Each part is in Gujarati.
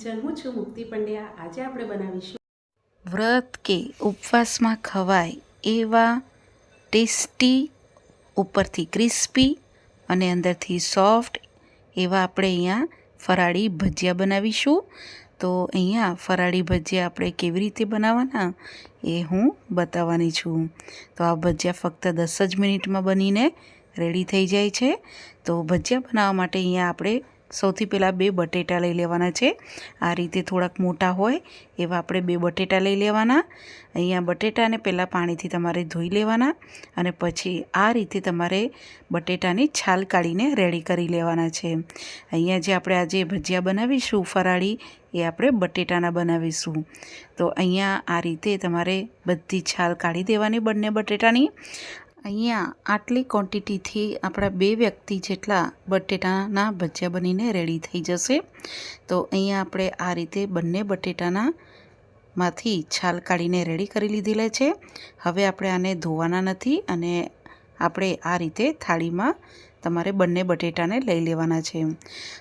કિચન હું છું મુક્તિ પંડ્યા. આજે આપણે બનાવીશું વ્રત કે ઉપવાસમાં ખવાય એવા ટેસ્ટી, ઉપરથી ક્રિસ્પી અને અંદરથી સોફ્ટ એવા આપણે અહીંયા ફરાળી ભજીયા બનાવીશું. તો અહીંયા ફરાળી ભજીયા આપણે કેવી રીતે બનાવવાના એ હું બતાવવાની છું. તો આ ભજીયા ફક્ત દસ જ મિનિટમાં બનીને રેડી થઈ જાય છે. તો ભજીયા બનાવવા માટે અહીંયા આપણે સૌથી પહેલાં બે બટેટા લઈ લેવાના છે. આ રીતે થોડાક મોટા હોય એવા આપણે બે બટેટા લઈ લેવાના. અહીંયા બટેટાને પહેલાં પાણીથી તમારે ધોઈ લેવાના અને પછી આ રીતે તમારે બટેટાની છાલ કાઢીને રેડી કરી લેવાના છે. અહીંયા જે આપણે આજે ભજીયા બનાવીશું, ફરાળી, એ આપણે બટેટાના બનાવીશું. તો અહીંયા આ રીતે તમારે બધી છાલ કાઢી દેવાની બંને બટેટાની. અહીંયા આટલી ક્વોન્ટિટીથી આપણા બે વ્યક્તિ જેટલા બટેટાના ભજીયા બનીને રેડી થઈ જશે. તો અહીંયા આપણે આ રીતે બંને બટેટાના માંથી છાલ કાઢીને રેડી કરી લીધેલા છે. હવે આપણે આને ધોવાના નથી અને આપણે આ રીતે થાળીમાં તમારે બંને બટેટાને લઈ લેવાના છે.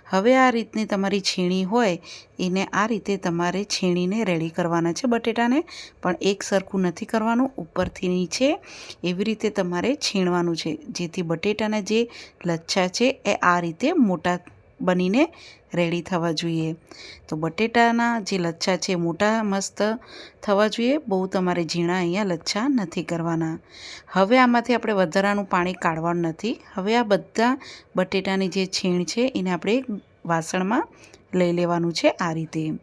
હવે આ રીતની તમારી છીણી હોય, એને આ રીતે તમારે છીણીને રેડી કરવાના છે બટેટાને, પણ એક સરખું નથી કરવાનું, ઉપરથી નીચે એવી રીતે તમારે છીણવાનું છે. જેથી બટેટાના જે લચ્છા છે, એ આ રીતે મોટા બનીને રેડી થવા જોઈએ. તો બટેટાના જે લચ્છા છે, મોટા મસ્ત થવા જોઈએ. બહુ તમારે ઝીણા અહીંયા લચ્છા નથી કરવાના. હવે આમાંથી આપણે વધારાનું પાણી કાઢવાનું નથી. હવે આ બધા બટેટાની જે છીણ છે, એને આપણે વાસણમાં લઈ લેવાનું છે આ રીતે.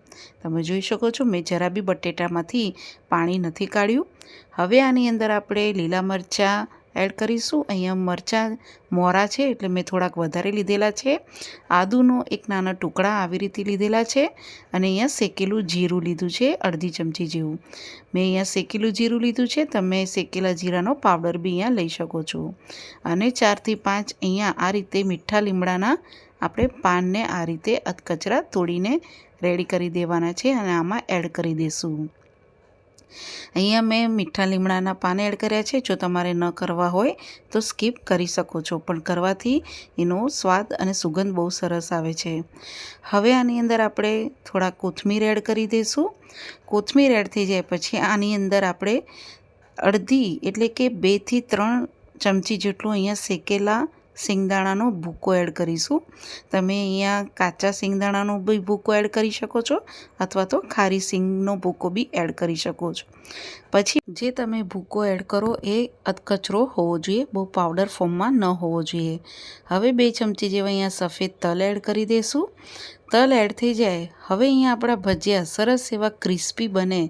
તમે જોઈ શકો છો, મેં જરા બી બટેટામાંથી પાણી નથી કાઢ્યું. હવે આની અંદર આપણે લીલા મરચાં એડ કરીશું. અહીંયા મરચાં મોરા છે એટલે મેં થોડાક વધારે લીધેલા છે. આદુનો એક નાના ટુકડા આવી રીતે લીધેલા છે અને અહીંયા શેકેલું જીરું લીધું છે, અડધી ચમચી જેવું. મેં અહીંયા શેકેલું જીરું લીધું છે. તમે શેકેલા જીરાનો પાવડર બી અહીંયા લઈ શકો છો. અને ચારથી પાંચ અહીંયા આ રીતે મીઠા લીમડાના આપણે પાનને આ રીતે અધકચરા તોડીને રેડી કરી દેવાના છે અને આમાં એડ કરી દઈશું અહીંયા મેં મીઠા લીમડાના પાન એડ કર્યા છે. જો તમારે ન કરવા હોય તો સ્કીપ કરી શકો છો, પણ કરવાથી એનો સ્વાદ અને સુગંધ બહુ સરસ આવે છે. હવે આની અંદર આપણે થોડા કોથમીર એડ કરી દઈશું. કોથમીર એડ થઈ જાય પછી આની અંદર આપણે અડધી એટલે કે બેથી ત્રણ ચમચી જેટલું અહીંયા શેકેલા સિંગદાણાનો ભૂકો એડ કરીશું. તમે અહીંયા કાચા સિંગદાણાનો બી ભૂકો એડ કરી શકો છો અથવા તો ખારી સિંગનો ભૂકો બી એડ કરી શકો છો. પછી જે તમે ભૂકો એડ કરો એ અધકચરો હોવો જોઈએ, બહુ પાવડર ફોર્મમાં ન હોવો જોઈએ. હવે બે ચમચી જેવા અહીંયા સફેદ તલ એડ કરી દઈશું તલ એડ થઈ જાય. હવે અહીંયા આપણા ભજીયા સરસ એવા ક્રિસ્પી બને.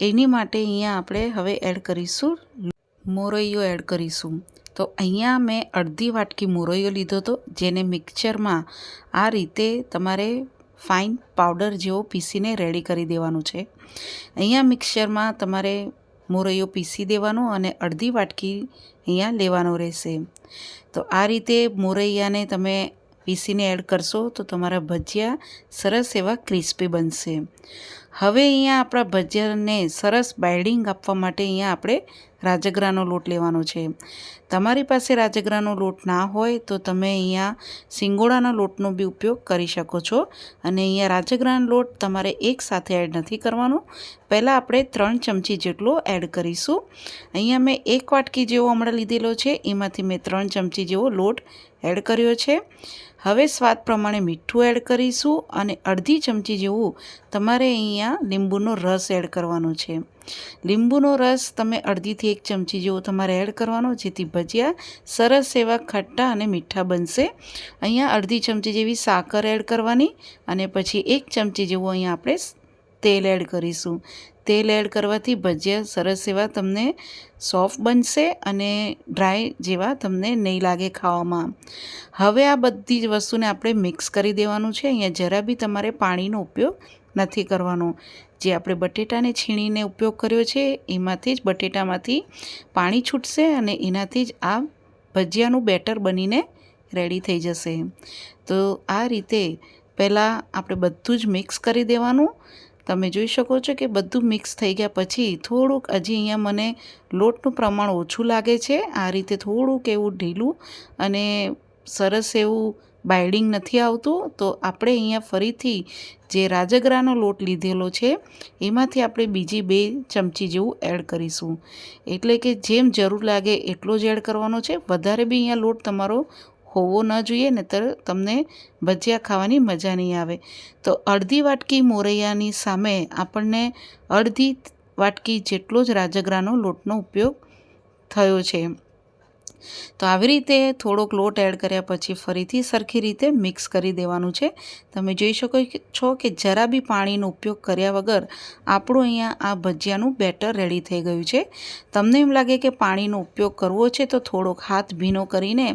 એની માટે અહીંયા આપણે હવે એડ કરીશું મોરૈયો એડ કરીશું. તો અહીંયા મેં અડધી વાટકી મોરૈયો લીધો હતો, જેને મિક્સરમાં આ રીતે તમારે ફાઇન પાવડર જેવો પીસીને રેડી કરી દેવાનું છે. અહીંયા મિક્સરમાં તમારે મોરૈયો પીસી દેવાનો અને અડધી વાટકી અહીંયા લેવાનો રહેશે. તો આ રીતે મોરૈયાને તમે પીસીને એડ કરશો તો તમારા ભજીયા સરસ એવા ક્રિસ્પી બનશે. હવે અહીંયા આપણા ભજીયાને સરસ બાઇડિંગ આપવા માટે અહીંયા આપણે રાજગરાનો લોટ લેવાનો છે. તમારી પાસે રાજગરાનો લોટ ના હોય તો તમે અહીંયા સિંગોડાના લોટનો બી ઉપયોગ કરી શકો છો અને અહીંયા રાજગરાનો લોટ તમારે એક સાથે એડ નથી કરવાનો. પહેલાં આપણે ત્રણ ચમચી જેટલો એડ કરીશું. અહીંયા મેં એક વાટકી જેવો હમણાં લીધેલો છે, એમાંથી મેં ત્રણ ચમચી જેવો લોટ એડ કર્યો છે. હવે સ્વાદ પ્રમાણે મીઠું એડ કરીશું અને અડધી ચમચી જેવું તમારે અહીંયા લીંબુનો રસ એડ કરવાનો છે. લીંબુનો રસ તમે અડધીથી એક ચમચી જેવો તમારે એડ કરવાનો, જેથી ભજીયા સરસ એવા ખટ્ટા અને મીઠા બનશે. અહીંયા અડધી ચમચી જેવી સાકર એડ કરવાની અને પછી એક ચમચી જેવું અહીંયા આપણે તેલ એડ કરીશું. તેલ એડ કરવાથી ભજીયા સરસ એવા તમને સોફ્ટ બનશે અને ડ્રાય જેવા તમને નહીં લાગે ખાવામાં. હવે આ બધી જ વસ્તુને આપણે મિક્સ કરી દેવાનું છે. અહીંયા જરા બી તમારે પાણીનો ઉપયોગ નથી કરવાનો. જે આપણે બટેટાને છીણીને ઉપયોગ કર્યો છે, એમાંથી જ બટેટામાંથી પાણી છૂટશે અને એનાથી જ આ ભજીયાનું બેટર બનીને રેડી થઈ જશે. તો આ રીતે પહેલાં આપણે બધું જ મિક્સ કરી દેવાનું. તમે જોઈ શકો છો કે બધું મિક્સ થઈ ગયા પછી થોડુંક હજી અહીંયા મને લોટનું પ્રમાણ ઓછું લાગે છે. આ રીતે થોડુંક એવું ઢીલું અને સરસ એવું બાઇડિંગ નથી આવતું. તો આપણે અહીંયા ફરીથી જે રાજગરાનો લોટ લીધેલો છે, એમાંથી આપણે બીજી બે ચમચી જેવું એડ કરીશું. એટલે કે જેમ જરૂર લાગે એટલો જ એડ કરવાનો છે. વધારે બી અહીંયા લોટ તમારો હોવો ન જોઈએ, નહીતર તમને ભજીયા ખાવાની મજા નહીં આવે. તો અડધી વાટકી મોરૈયાની સામે આપણને અડધી વાટકી જેટલો જ રાજગરાનો લોટનો ઉપયોગ થયો છે. તો આવી રીતે થોડોક લોટ એડ કર્યા પછી ફરીથી સરખી રીતે મિક્સ કરી દેવાનું છે. તમે જોઈ શકો છો કે જરા બી પાણીનો ઉપયોગ કર્યા વગર આપણું અહીંયા આ ભજીયાનું બેટર રેડી થઈ ગયું છે. તમને એમ લાગે કે પાણીનો ઉપયોગ કરવો છે તો થોડોક હાથ ભીનો કરીને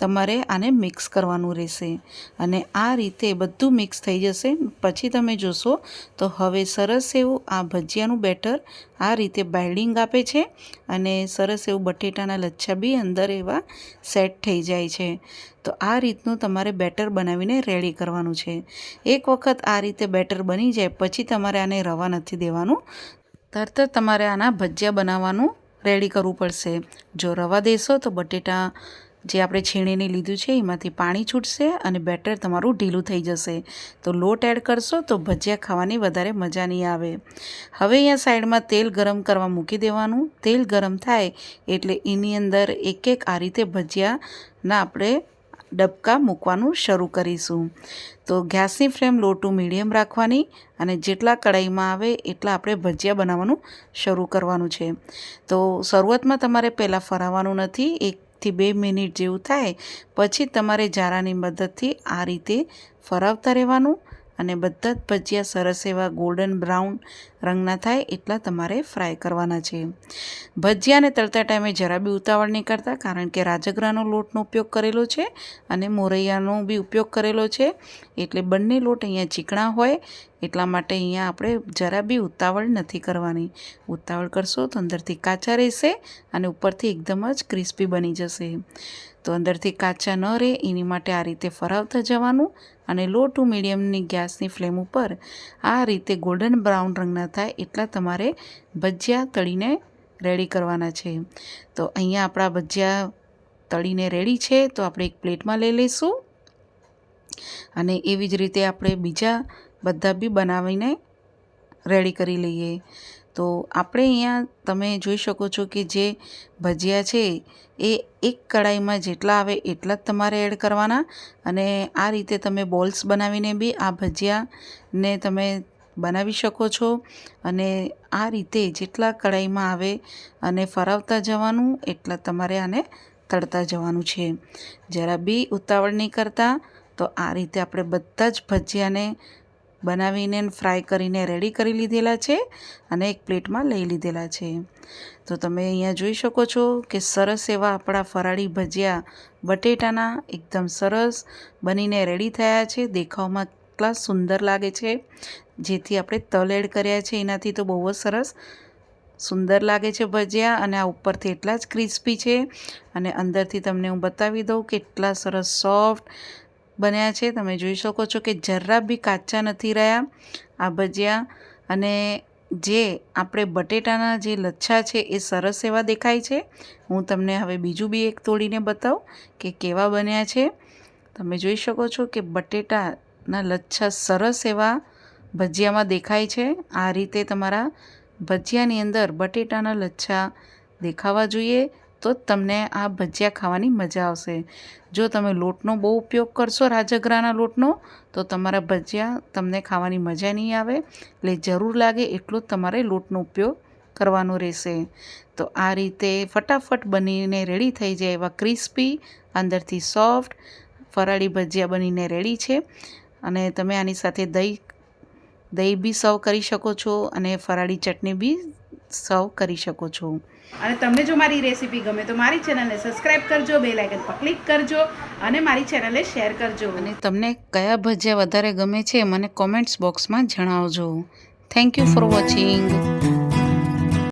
તમારે આને મિક્સ કરવાનું રહેશે. અને આ રીતે બધું મિક્સ થઈ જશે. પછી તમે જોશો તો હવે સરસ એવું આ ભજીયાનું બેટર આ રીતે બાઇડિંગ આપે છે અને સરસ એવું બટેટાના લચ્છા બી અંદર એવા સેટ થઈ જાય છે. તો આ રીતનું તમારે બેટર બનાવીને રેડી કરવાનું છે. એક વખત આ રીતે બેટર બની જાય પછી તમારે આને રવા નથી દેવાનું. તરત તમારે આના ભજીયા બનાવવાનું રેડી કરવું પડશે. જો રવા દેશો તો બટેટા જે આપણે છીણીને લીધું છે, એમાંથી પાણી છૂટશે અને બેટર તમારું ઢીલું થઈ જશે. તો લોટ એડ કરશો તો ભજીયા ખાવાની વધારે મજા નહીં આવે. હવે અહીંયા સાઈડમાં તેલ ગરમ કરવા મૂકી દેવાનું. તેલ ગરમ થાય એટલે એની અંદર એક એક આ રીતે ભજીયાના આપણે ડબકા મૂકવાનું શરૂ કરીશું. તો ગેસની ફ્લેમ લો ટુ મીડિયમ રાખવાની અને જેટલા કડાઈમાં આવે એટલા આપણે ભજીયા બનાવવાનું શરૂ કરવાનું છે. તો શરૂઆતમાં તમારે પહેલાં ફરાવવાનું નથી. એકથી બે મિનિટ જેવું થાય પછી તમારે જારાની મદદથી આ રીતે ફરાવતા રહેવાનું. અને બધા જ ભજીયા સરસ એવા ગોલ્ડન બ્રાઉન રંગના થાય એટલા તમારે ફ્રાય કરવાના છે. ભજીયાને તળતા ટાઈમે જરા બી ઉતાવળ નહીં કરતા, કારણ કે રાજગરાનો લોટનો ઉપયોગ કરેલો છે અને મોરૈયાનો બી ઉપયોગ કરેલો છે. એટલે બંને લોટ અહીંયા ચીકણા હોય, એટલા માટે અહીંયા આપણે જરા બી ઉતાવળ નથી કરવાની. ઉતાવળ કરશો તો અંદરથી કાચા રહેશે અને ઉપરથી એકદમ જ ક્રિસ્પી બની જશે. તો અંદરથી કાચા ન રહે, એની માટે આ રીતે ફરાવતા જવાનું અને લો ટુ મીડિયમની ગેસની ફ્લેમ ઉપર આ રીતે ગોલ્ડન બ્રાઉન રંગના થાય એટલા તમારે ભજીયા તળીને રેડી કરવાના છે. તો અહીંયા આપણા ભજીયા તળીને રેડી છે, તો આપણે એક પ્લેટમાં લઈ લઈશું. અને એવી જ રીતે આપણે બીજા બધા બી બનાવીને રેડી કરી લઈએ. તો આપણે અહીંયા તમે જોઈ શકો છો કે જે ભજીયા છે, એ એક કડાઈમાં જેટલા આવે એટલા જ તમારે એડ કરવાના. અને આ રીતે તમે બોલ્સ બનાવીને બી આ ભજીયાને તમે બનાવી શકો છો. અને આ રીતે જેટલા કડાઈમાં આવે અને ફરાવતા જવાનું, એટલા તમારે આને તળતા જવાનું છે. જરા બી ઉતાવળ નહીં કરતા, તો આ રીતે આપણે બધા જ ભજીયાને બનાવીને ફ્રાય કરીને રેડી કરી લીધેલા છે અને એક પ્લેટમાં લઈ લીધેલા છે. તો તમે અહીંયા જોઈ શકો છો કે સરસ એવા આપણા ફરાળી ભજીયા બટેટાના એકદમ સરસ બનીને રેડી થયા છે. દેખાવમાં એટલા સુંદર લાગે છે. જેથી આપણે તલ એડ કર્યા છે. એનાથી તો બહુ જ સરસ સુંદર લાગે છે ભજીયા અને આ ઉપરથી એટલા જ ક્રિસ્પી છે. અને અંદરથી તમને હું બતાવી દઉં કે એટલા સરસ સોફ્ટ બન્યા છે. તમે જોઈ શકો છો કે જરા બી કાચા નથી રહ્યા. આ ભજીયા અને જે આપણે બટેટાના જે લચ્છા છે એ સરસ એવા દેખાય છે. હું તમને હવે બીજું બી એક તોડીને બતાવું કે કેવા બન્યા છે. તમે જોઈ શકો છો કે બટેટાના લચ્છા સરસ એવા ભજીયામાં દેખાય છે. આ રીતે તમારા ભજીયાની અંદર બટેટાના લચ્છા દેખાવા જોઈએ. તો તમને આ ભજીયા ખાવાની મજા આવશે. જો તમે લોટનો બહુ ઉપયોગ કરશો, રાજગરાના લોટનો, તો તમારા ભજીયા તમને ખાવાની મજા નહીં આવે. એટલે જરૂર લાગે એટલો તમારે લોટનો ઉપયોગ કરવાનો રહેશે. તો આ રીતે ફટાફટ બનીને રેડી થઈ જાય એવા ક્રિસ્પી, અંદરથી સોફ્ટ, ફરાળી ભજીયા બનીને રેડી છે. અને તમે આની સાથે દહીં દહીં બી સર્વ કરી શકો છો અને ફરાળી ચટણી બી સર્વ કરી શકો છો. અને તમને જો મારી રેસીપી ગમે તો મારી ચેનલને સબસ્ક્રાઇબ કરજો બે લાઇકન પર ક્લિક કરજો અને મારી ચેનલને શેર કરજો. અને તમને કયા ભજીયા વધારે ગમે છે મને કોમેન્ટ્સ બોક્સમાં જણાવજો. Thank you for watching